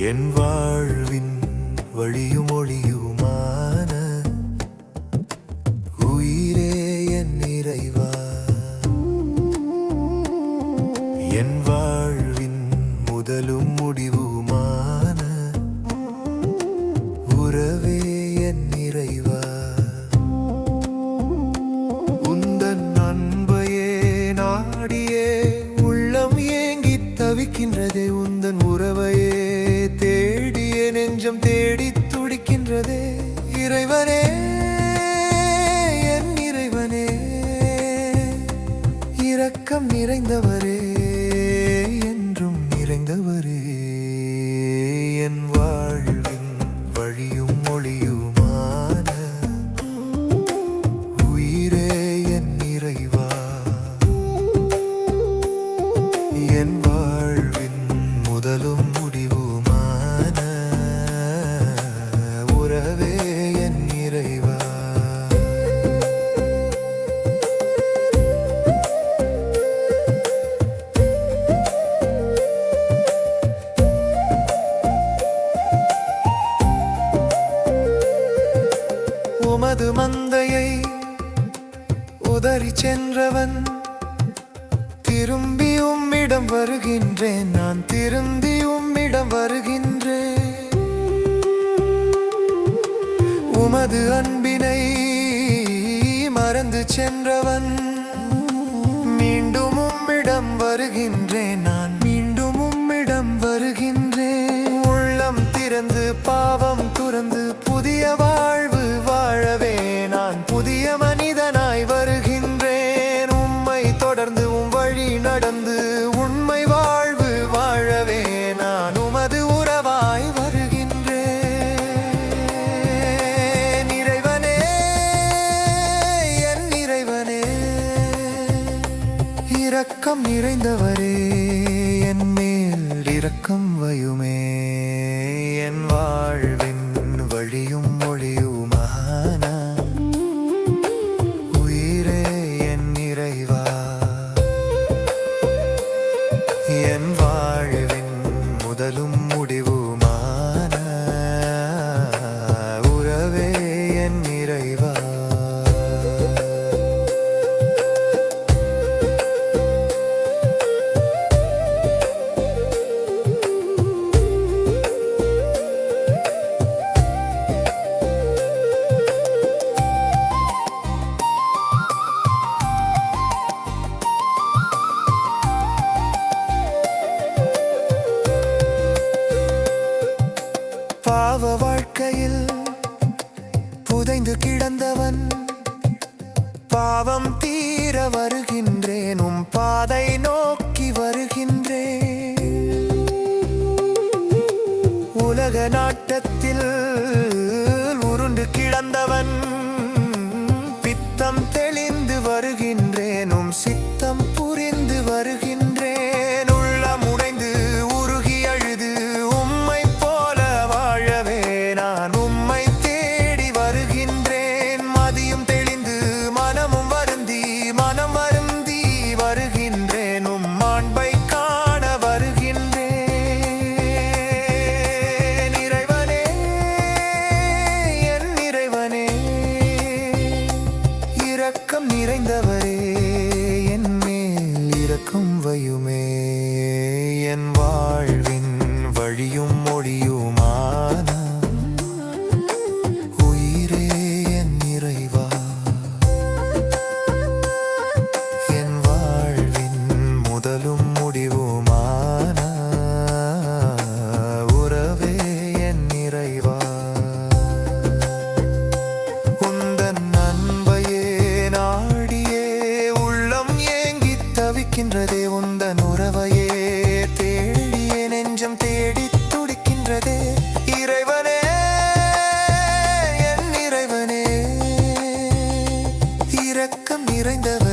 என் வாழ்வின் வழியும் ஒளியும் நெஞ்சம் தேடி துடிக்கின்றதே இறைவனே என் இறைவனே. இரக்கம் நிறைந்தவரே. உதறி சென்றவன் திரும்பி உம்மிடம் வருகின்றேன். நான் திரும்பி உம்மிடம் வருகின்றேன். உமது அன்பினை மறந்து சென்றவன் மீண்டும் நிறைந்தவரே என் மேல் இரக்கம் வயுமே என் வாழ்வே பாவம் தீர வருகின்றேன் உம் பாதை நோக்கி வருகின்றேன். உலக நாட்டத்தில் உருண்டு கிடந்தவன் நிறைந்தவரே என் மேல் இறக்கும் வயுமே. நின்றதே. இறைவனே என் இறைவனே. இரக்கம் நிறைந்தவன்